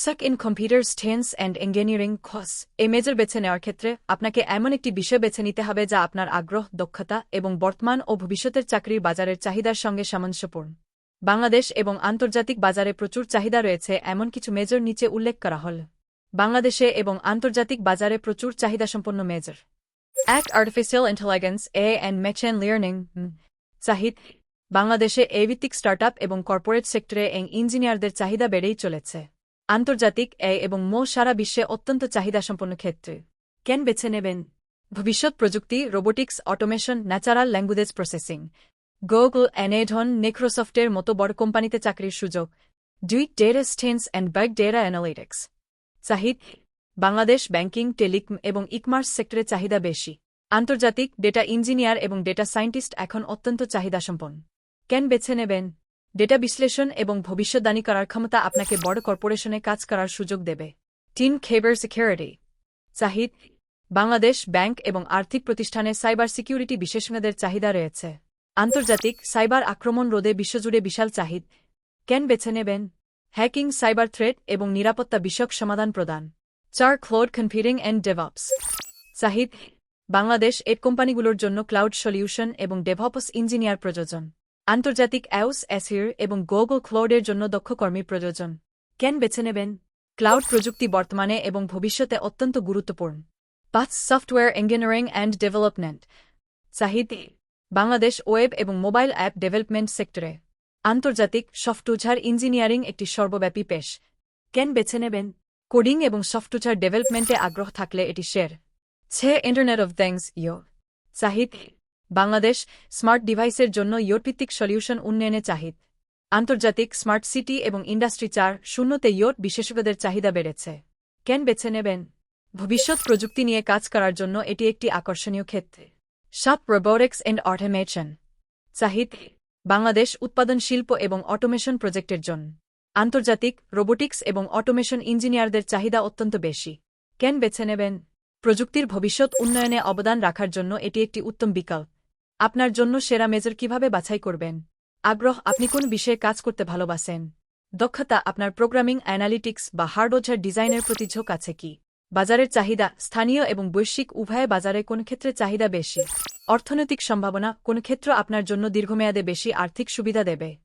সাক in computer টেন্স and engineering কস এই মেজর বেছে নেওয়ার ক্ষেত্রে আপনাকে এমন একটি বিষয় বেছে নিতে হবে যা আপনার আগ্রহ, দক্ষতা এবং বর্তমান ও ভবিষ্যতের চাকরির বাজারের চাহিদার সঙ্গে সামঞ্জস্যপূর্ণ। বাংলাদেশ এবং আন্তর্জাতিক বাজারে প্রচুর চাহিদা রয়েছে, এমন কিছু মেজর নিচে উল্লেখ করা হল। বাংলাদেশে এবং আন্তর্জাতিক বাজারে প্রচুর চাহিদাসম্পন্ন মেজর এক আর্টিফিশিয়াল ইন্টেলিজেন্স এ অ্যান্ড মেশিন লিয়ার্নিং চাহিদ। বাংলাদেশে এ ভিত্তিক স্টার্টআপ এবং কর্পোরেট সেক্টরে ইঞ্জিনিয়ারদের চাহিদা বেড়েই চলেছে। আন্তর্জাতিক এ এবং মো সারা বিশ্বে অত্যন্ত চাহিদাসম্পন্ন ক্ষেত্রে। কেন বেছে নেবেন? ভবিষ্যৎ প্রযুক্তি, robotics, automation, natural language processing. Google Amazon নেক্রোসফটের মতো বড় কোম্পানিতে চাকরির সুযোগ। দুই data science and big data analytics Shahid Bangladesh banking telecom এবং ইকমার্স সেক্টরে চাহিদা বেশি। আন্তর্জাতিক ডেটা ইঞ্জিনিয়ার এবং ডেটা সায়েন্টিস্ট এখন অত্যন্ত চাহিদাসম্পন্ন। কেন বেছে নেবেন? ডেটা বিশ্লেষণ এবং ভবিষ্যদ্বাণী করার ক্ষমতা আপনাকে বড় কর্পোরেশনে কাজ করার সুযোগ দেবে। টিন খেবার সিকিউরিটি। চাহিদ বাংলাদেশ ব্যাংক এবং আর্থিক প্রতিষ্ঠানে সাইবার সিকিউরিটি বিশেষজ্ঞদের চাহিদা রয়েছে। আন্তর্জাতিক সাইবার আক্রমণ রোধে বিশ্বজুড়ে বিশাল চাহিদ। কেন বেছে নেবেন? হ্যাকিং, সাইবার থ্রেট এবং নিরাপত্তা বিষয়ক সমাধান প্রদান। চার ক্লোড কম্পিউটিং অ্যান্ড ডেভপস চাহিদ বাংলাদেশ এড কোম্পানিগুলোর জন্য ক্লাউড সলিউশন এবং ডেভপস ইঞ্জিনিয়ার প্রযোজন। আন্তর্জাতিক অ্যাউস অ্যাসির এবং গুগল ক্লোডের জন্য দক্ষ কর্মী প্রয়োজন। কেন বেছে নেবেন? ক্লাউড প্রযুক্তি বর্তমানে এবং ভবিষ্যতে অত্যন্ত গুরুত্বপূর্ণ। পাঁচ, সফটওয়্যার ইঞ্জিনিয়ারিং অ্যান্ড ডেভেলপমেন্ট। চাহিদ বাংলাদেশ ওয়েব এবং মোবাইল অ্যাপ ডেভেলপমেন্ট সেক্টরে। আন্তর্জাতিক সফটওয়্যার ইঞ্জিনিয়ারিং একটি সর্বব্যাপী পেশ। কেন বেছে নেবেন? কোডিং এবং সফটওয়্যার ডেভেলপমেন্টে আগ্রহ থাকলে এটি শের ছে, ইন্টারনেট অফ থিংস, ইয়ো। চাহিদ বাংলাদেশ স্মার্ট ডিভাইসের জন্য ইয়োটভিত্তিক সলিউশন উন্নয়নে চাহিদ। আন্তর্জাতিক স্মার্ট সিটি এবং ইন্ডাস্ট্রি চার শূন্যতে ইয়োট বিশেষজ্ঞদের চাহিদা বেড়েছে। কেন বেছে নেবেন? ভবিষ্যৎ প্রযুক্তি নিয়ে কাজ করার জন্য এটি একটি আকর্ষণীয় ক্ষেত্রে। সাত, রোবোটিক্স অ্যান্ড অটোমেশন। চাহিদ, বাংলাদেশ উৎপাদন শিল্প এবং অটোমেশন প্রজেক্টের জন্য। আন্তর্জাতিক রোবোটিক্স এবং অটোমেশন ইঞ্জিনিয়ারদের চাহিদা অত্যন্ত বেশি। কেন বেছে নেবেন? প্রযুক্তির ভবিষ্যৎ উন্নয়নে অবদান রাখার জন্য এটি একটি উত্তম বিকল্প। আপনার জন্য সেরা মেজর কীভাবে বাছাই করবেন? আগ্রহ, আপনি কোন বিষয়ে কাজ করতে ভালোবাসেন? দক্ষতা, আপনার প্রোগ্রামিং অ্যানালিটিক্স বা হার্ডওয়্যার ডিজাইনের প্রতি ঝোঁক আছে কি? বাজারের চাহিদা, স্থানীয় এবং বৈশ্বিক উভয়ে বাজারে কোন ক্ষেত্রে চাহিদা বেশি? অর্থনৈতিক সম্ভাবনা, কোন ক্ষেত্র আপনার জন্য দীর্ঘমেয়াদে বেশি আর্থিক সুবিধা দেবে?